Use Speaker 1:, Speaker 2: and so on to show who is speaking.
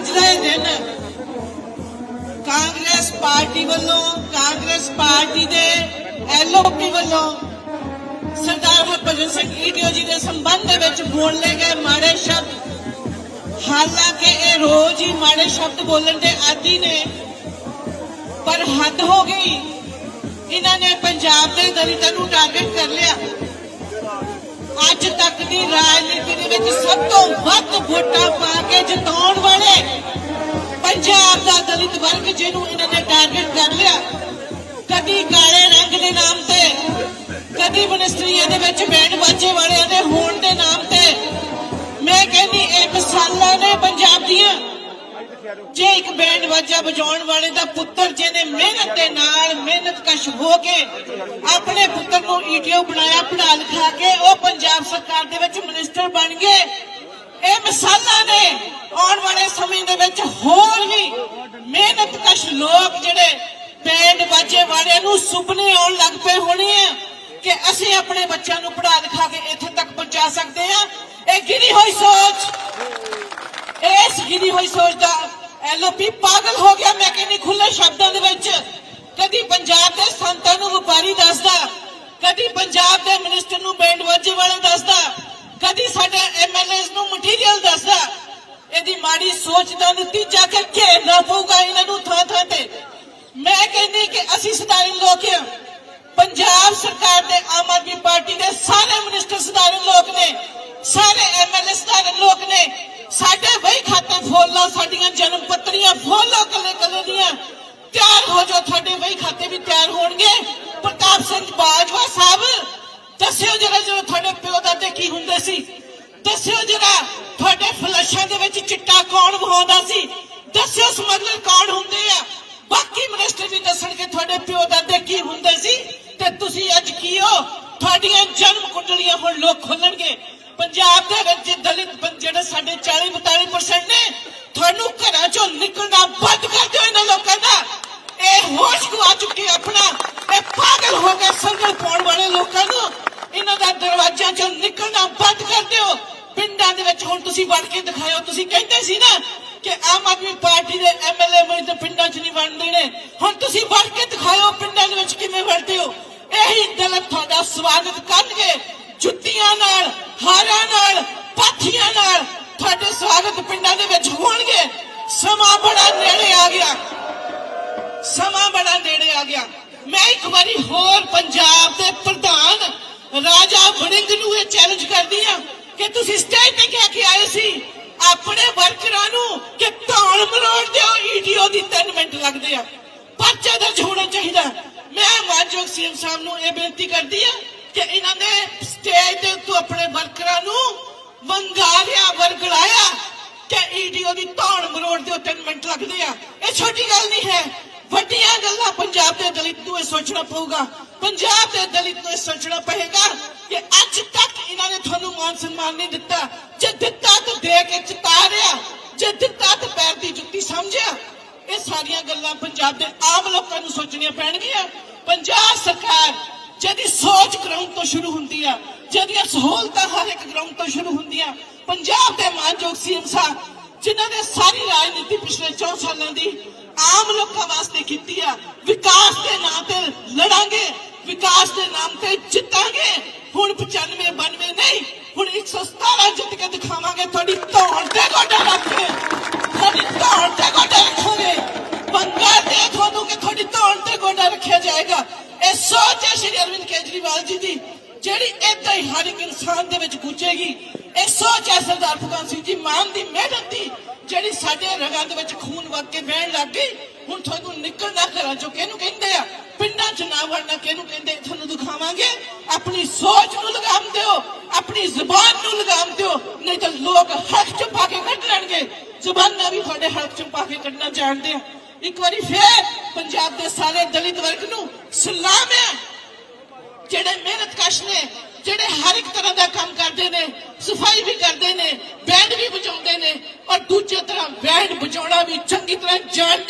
Speaker 1: ਅੱਜ ਦਾ ਇਹ ਦਿਨ ਕਾਂਗਰਸ ਪਾਰਟੀ ਵੱਲੋਂ, ਕਾਂਗਰਸ ਪਾਰਟੀ ਦੇ ਐਲਓਪੀ ਵੱਲੋਂ ਸਰਦਾਰ ਹਰਭਜਨ ਸਿੰਘ ਈਟੀਓ ਜੀ ਦੇ ਸੰਬੰਧ ਦੇ ਵਿੱਚ ਬੋਲੇ ਗਏ ਮਾੜੇ ਸ਼ਬਦ। ਹਾਲਾਂਕਿ ਇਹ ਰੋਜ਼ ਹੀ ਮਾੜੇ ਸ਼ਬਦ ਬੋਲਣ ਦੇ ਆਦੀ ਨੇ, ਪਰ ਹੱਦ ਹੋ ਗਈ। ਇਹਨਾਂ ਨੇ ਪੰਜਾਬ ਦੇ ਦਲਿਤਾਂ ਨੂੰ ਟਾਰਗੇਟ ਕਰ ਲਿਆ। ਅੱਜ ਤੱਕ ਦੀ ਰਾਜਨੀਤੀ ਦੇ ਵਿੱਚ ਸਭ ਤੋਂ ਵੱਧ ਦਲਿਤ ਵਰਗ ਜਿਹਨੂੰ ਇਹਨਾਂ ਨੇ ਟਾਰਗੇਟ ਕਰ ਲਿਆ, ਕਦੀ ਕਾਲੇ ਰੰਗ ਦੇ ਨਾਮ ਤੇ, ਕਦੀ ਮਨਿਸਟਰੀਆਂ ਦੇ ਵਿੱਚ ਬੈਂਡ ਬਾਜੇ ਵਾਲਿਆਂ ਦੇ ਹੋਣ ਦੇ ਨਾਮ ਤੇ। ਮੈਂ ਕਹਿੰਦੀ ਇਹ ਮਿਸਾਲਾਂ ਨੇ ਪੰਜਾਬ ਦੀਆਂ, ਜੇ ਇੱਕ ਬੈਂਡ ਵਾਜਾ ਵਜਾਉਣ ਵਾਲੇ ਦਾ ਪੁੱਤਰ ਜਿਹਨੇ ਮਿਹਨਤ ਦੇ ਨਾਲ ਮਿਹਨਤ ਕਸ਼ ਹੋ ਕੇ ਆਪਣੇ ਪੁੱਤਰ ਨੂੰ ਈਟੀਓ ਬਣਾਇਆ, ਪੜ੍ਹਾ ਲਿਖਾ ਕੇ ਉਹ ਪੰਜਾਬ ਸਰਕਾਰ ਦੇ ਵਿੱਚ ਮਿਨਿਸਟਰ ਬਣ ਗਏ ਇਹ ਨੇ ਆਉਣ ਵਾਲੇ ਸਮੇਂ ਦੇ ਵਿੱਚ ਹੋਰ ਵੀ ਮਿਹਨਤ ਲੋਕ ਜਿਹੜੇ ਬੈਂਡ ਵਾਜੇ ਵਾਲਿਆਂ ਨੂੰ ਸੁਪਨੇ ਆਉਣ ਲੱਗ ਪਏ ਹੋਣੇ ਆ ਕਿ ਅਸੀਂ ਆਪਣੇ ਬੱਚਿਆਂ ਨੂੰ ਪੜ੍ਹਾ ਲਿਖਾ ਕੇ ਇੱਥੇ ਤੱਕ ਪਹੁੰਚਾ ਸਕਦੇ ਹਾਂ ਇਹ ਗਿਰੀ ਹੋਈ ਸੋਚ। ਇਸ ਗਿਰੀ ਹੋਈ ਸੋਚ ਦਾ ਐਲਓਪੀ ਪਾਗਲ ਹੋ ਗਿਆ। ਮੈਂ ਕਹਿੰਦੀ ਖੁੱਲੇ ਸ਼ਬਦਾਂ ਦੇ ਵਿੱਚ ਕਦੀ ਪੰਜਾਬ ਦੇ ਸੰਤਾਂ ਨੂੰ ਵਪਾਰੀ ਦੱਸਦਾ, ਕਦੀ ਪੰਜਾਬ ਦੇ ਮਿਨਿਸਟਰ ਨੂੰ ਬੈਂਡ ਵਾਜੇ ਵਾਲੇ ਦੱਸਦਾ ਕਦੀ ਸਾਡੇ ਐਮਐਲਏਸ ਨੂੰ ਮਟੀਰੀਅਲ ਦੱਸਦਾ, ਇਹਦੀ ਮਾੜੀ ਸੋਚ ਦਾ ਨਤੀਜਾ ਕਿ ਘੇਰਨਾ ਪਊਗਾ ਇਹਨਾਂ ਨੂੰ ਥਾਂ ਥਾਂ ਤੇ। ਮੈਂ ਕਹਿੰਦੀ ਕਿ ਅਸੀਂ ਸਧਾਰਨ ਲੋਕ ਹਾਂ। ਪੰਜਾਬ ਸਰਕਾਰ ਦੇ ਆਮ ਆਦਮੀ ਪਾਰਟੀ ਦੇ ਸਾਰੇ ਮਿਨਿਸਟਰ ਸਧਾਰਨ ਲੋਕ ਨੇ, ਸਾਰੇ ਐਮਐਲਏ ਸਧਾਰਨ ਲੋਕ ਨੇ। ਸਾਡੇ ਵਹੀ ਖਾਤੇ ਫੋਲ ਲਓ ਸਾਡੀਆਂ ਜਨਮ ਪੱਤਰੀਆਂ ਫੋਲ ਲਓ ਕੱਲੇ ਕੱਲੇ ਦੀਆਂ ਤਿਆਰ ਹੋ ਜਾਓ, ਤੁਹਾਡੇ ਵਹੀ ਖਾਤੇ ਵੀ ਤਿਆਰ ਹੋਣਗੇ। ਦੱਸਿਓ ਜਰਾ ਜਦੋਂ ਤੁਹਾਡੇ ਪਿਓ ਦਾਦੇ ਕੀ ਹੁੰਦੇ ਸੀ। ਦੱਸਿਓ ਜਰਾ ਤੁਹਾਡੇ ਫਲਸ਼ਾਂ ਦੇ ਵਿੱਚ ਚਿੱਟਾ ਕੌਣ ਵਹਾਉਂਦਾ ਸੀ। ਦੱਸਿਓ ਸਮਗਲਰ ਕੌਣ ਹੁੰਦੇ ਆ। ਬਾਕੀ ਮਿਨਿਸਟਰ ਵੀ ਦੱਸਣਗੇ ਤੁਹਾਡੇ ਪਿਓ ਦਾਦੇ ਕੀ ਹੁੰਦੇ ਸੀ। ਤੇ ਤੁਸੀਂ ਅੱਜ ਕੀ ਹੋ? ਤੁਹਾਡੀਆਂ ਜਨਮ ਕੁੰਡਲੀਆਂ ਹੁਣ ਲੋਕ ਖੋਲਣਗੇ। ਪੰਜਾਬ ਦੇ ਵਿੱਚ ਦਲਿਤ ਜਿਹੜੇ ਸਾਡੇ 40 42% ਨੇ, ਤੁਹਾਨੂੰ ਘਰਾਂ ਚੋਂ ਨਿਕਲਣਾ ਬੰਦ ਕਰ ਦਿਓ ਇਹਨਾਂ ਲੋਕਾਂ ਦਾ। ਇਹ ਹੋਸ਼ ਗਵਾ ਚੁੱਕੇ ਆਪਣਾ। ਇਹ ਪਾਗਲ ਹੋ ਗਏ ਸੰਗਲ ਪਾਉਣ ਵਾਲੇ ਲੋਕਾਂ ਨੂੰ। ਇਹਨਾਂ ਦਾ ਦਰਵਾਜ਼ਿਆਂ ਚੋਂ ਨਿਕਲਣਾ ਬੰਦ ਕਰ ਦਿਓ। ਪਿੰਡਾਂ ਦੇ ਵਿੱਚ ਹੁਣ ਤੁਸੀਂ ਵੜ ਕੇ ਦਿਖਾਇਓ। ਤੁਸੀਂ ਕਹਿੰਦੇ ਸੀ ਨਾ ਕਿ ਆਮ ਆਦਮੀ ਪਾਰਟੀ ਦੇ ਐਮਐਲਏ ਮੇਰੇ ਤਾਂ ਪਿੰਡਾਂ 'ਚ ਨਹੀਂ ਵੜਦੇ ਨੇ। ਹੁਣ ਤੁਸੀਂ ਵੜ ਕੇ ਦਿਖਾਇਓ ਪਿੰਡਾਂ ਦੇ ਵਿੱਚ ਕਿਵੇਂ ਵੜਦੇ ਹੋ। ਇਹੀ ਦਲਤ ਤੁਹਾਡਾ ਸਵਾਗਤ ਕਰਨਗੇ। ਜੁੱਤੀਆਂ ਨਾਲ, ਹਾਰਾਂ ਨਾਲ, ਪਾਥੀਆਂ ਨਾਲ ਤੁਹਾਡੇ ਸਵਾਗਤ ਪਿੰਡਾਂ ਦੇ ਵਿੱਚ ਹੋਣਗੇ। ਸਮਾਂ ਬੜਾ ਨੇੜੇ ਆ ਗਿਆ। ਸਮਾਂ ਬੜਾ ਨੇੜੇ ਆ ਗਿਆ। ਮੈਂ ਇੱਕ ਵਾਰੀ ਹੋਰ ਪੰਜਾਬ ਦੇ ਪ੍ਰਧਾਨ ਰਾਜਾ ਵੜਿੰਗ ਨੂੰ ਇਹ ਚੈਲੰਜ ਕਰਦੀ ਆ ਕਿ ਤੁਸੀਂ ਸਟੇਜ ਤੇ ਕਹਿ ਕੇ ਆਏ ਸੀ, ਆਪਣੇ ਵਰਕਰਾਂ ਨੂੰ ਕਿ ਧੌਣ ਮਰੋੜ ਦਿਓ ਈਡੀਓ ਦੀ 3 ਮਿੰਟ ਲੱਗਦੇ ਆ। ਪਰਚਾ ਦਰਜ ਹੋਣਾ ਚਾਹੀਦਾ। ਮੈਂ ਮਾਨਯੋਗ ਸੀਐਮ ਸਾਹਿਬ ਨੂੰ ਇਹ ਬੇਨਤੀ ਕਰਦੀ ਆ ਕਿ ਇਹਨਾਂ ਨੇ ਸਟੇਜ ਤੇ ਤੋਂ ਆਪਣੇ ਵਰਕਰਾਂ ਨੂੰ ਮੰਗਾ ਵਰਗਲਾਇਆ ਕਿ ਈਡੀਓ ਦੀ ਧੌਣ ਮਰੋੜ ਦਿਓ 3 ਮਿੰਟ ਲੱਗਦੇ ਆ। ਇਹ ਛੋਟੀ ਗੱਲ ਨਹੀਂ ਹੈ। ਵੱਡੀਆਂ ਗੱਲਾਂ ਪੰਜਾਬ ਦੇ ਦਲਿਤ ਨੂੰ ਇਹ ਸੋਚਣਾ ਪਊਗਾ। ਪੰਜਾਬ ਦੇ ਦਲਿਤ ਨੂੰ ਇਹ ਸੋਚਣਾ ਪਏਗਾ ਕਿ ਅੱਜ ਤੱਕ ਇਹਨਾਂ ਨੇ ਤੁਹਾਨੂੰ ਮਾਨ ਸਨਮਾਨ ਨਹੀਂ ਦਿੱਤਾ। ਜੇ ਦਿੱਤਾ ਤਾਂ ਦੇ ਕੇ ਚਤਾਰਿਆ ਜੇ ਦਿੱਤਾ ਤਾਂ ਪੈਰ ਦੀ ਜੁੱਤੀ ਸਮਝਿਆ। ਇਹ ਸਾਰੀਆਂ ਗੱਲਾਂ ਪੰਜਾਬ ਦੇ ਆਮ ਲੋਕਾਂ ਨੂੰ ਸੋਚਣੀਆਂ ਪੈਣਗੀਆਂ। ਪੰਜਾਬ ਸਰਕਾਰ ਜਿਹਦੀ ਸੋਚ ਗਰਾਊਂਡ ਤੋਂ ਸ਼ੁਰੂ ਹੁੰਦੀ ਆ, ਜਿਹਦੀਆਂ ਸਹੂਲਤਾਂ ਹਰ ਇੱਕ ਗਰਾਊਂਡ ਤੋਂ ਸ਼ੁਰੂ ਹੁੰਦੀਆਂ, ਪੰਜਾਬ ਦੇ ਮਾਨਯੋਗ ਸੀਐਮ ਸਾਹਿਬ, ਜਿਨ੍ਹਾਂ ਨੇ ਸਾਰੀ ਰਾਜਨੀਤੀ ਪਿਛਲੇ 4 ਸਾਲਾਂ ਦੀ ਆਮ ਲੋਕਾਂ ਵਾਸਤੇ ਕੀਤੀ ਆ, ਵਿਕਾਸ ਦੇ ਨਾਂ ਤੇ ਲੜਾਂਗੇ। ਵਿਕਾਸ ਦੇ ਨਾਮ ਤੇ ਜਿੱਤਾਂਗੇ। ਹੁਣ 95 92 ਨਹੀਂ, ਹੁਣ 117 ਜਿੱਤ ਕੇ ਦਿਖਾਵਾਂਗੇ। ਤੁਹਾਡੀ ਧੌਣ ਤੇ ਗੋਡਾ ਰੱਖ। ਕੇ ਤੁਹਾਡੀ ਧੌਣ ਤੇ ਗੋਡਾ ਰੱਖੋਗੇ। ਪੰਗਾ ਦੇ ਤੁਹਾਨੂੰ ਕਿ ਤੁਹਾਡੀ ਧੌਣ ਤੇ ਗੋਡਾ ਰੱਖਿਆ ਜਾਏਗਾ। ਇਹ ਸੋਚ ਹੈ ਸ਼੍ਰੀ ਅਰਵਿੰਦ ਕੇਜਰੀਵਾਲ ਜੀ ਦੀ, ਜਿਹੜੀ ਏਦਾਂ ਹੀ ਹਰ ਇੱਕ ਇਨਸਾਨ ਦੇ ਵਿੱਚ ਗੁੱਜੇਗੀ। ਇਹ ਸੋਚ ਹੈ ਸਰਦਾਰ ਭਗਵੰਤ ਸਿੰਘ ਜੀ ਮਾਨ ਦੀ ਮਿਹਨਤ ਦੀ, ਜਿਹੜੀ ਸਾਡੇ ਰਗਾਂ ਦੇ ਵਿੱਚ ਖੂਨ ਵਗ ਕੇ ਵਹਿਣ ਲੱਗ ਗਈ। ਹੁਣ ਤੁਹਾਨੂੰ ਨਿਕਲਣਾ ਘਰਾਂ ਚੋਂ ਕਿਹਨੂੰ ਕਹਿੰਦੇ ਆ? ਪਿੰਡਾਂ 'ਚ ਨਾ ਵੜਨਾ, ਕਿਹਨੂੰ ਕਹਿੰਦੇ? ਤੁਹਾਨੂੰ ਦਿਖਾਵਾਂਗੇ। ਆਪਣੀ ਸੋਚ ਨੂੰ ਲਗਾਮ ਦਿਓ, ਆਪਣੀ ਜ਼ੁਬਾਨ ਨੂੰ ਲਗਾਮ ਦਿਓ, ਨਹੀਂ ਤਾਂ ਲੋਕ ਹੱਥ 'ਚ ਪਾ ਕੇ ਕੱਢ ਲੈਣਗੇ। ਜ਼ੁਬਾਨਾਂ ਵੀ ਤੁਹਾਡੇ ਹੱਥ 'ਚ ਪਾ ਕੇ ਕੱਢਣਾ ਜਾਣਦੇ ਆ। ਇੱਕ ਵਾਰੀ ਫੇਰ ਪੰਜਾਬ ਦੇ ਸਾਰੇ ਦਲਿਤ ਵਰਗ ਨੂੰ ਸਲਾਮ ਹੈ। ਜਿਹੜੇ ਮਿਹਨਤ ਕਸ਼ ਨੇ, ਜਿਹੜੇ ਹਰ ਇੱਕ ਤਰ੍ਹਾਂ ਦਾ ਕੰਮ ਕਰਦੇ ਨੇ, ਸਫ਼ਾਈ ਵੀ ਕਰਦੇ ਨੇ, ਬੈਂਡ ਵੀ ਵਜਾਉਂਦੇ ਨੇ, ਔਰ ਦੂਜੇ ਤਰ੍ਹਾਂ ਬੈਂਡ ਵਜਾਉਣਾ ਵੀ ਚੰਗੀ ਤਰ੍ਹਾਂ ਜਾਣਦੇ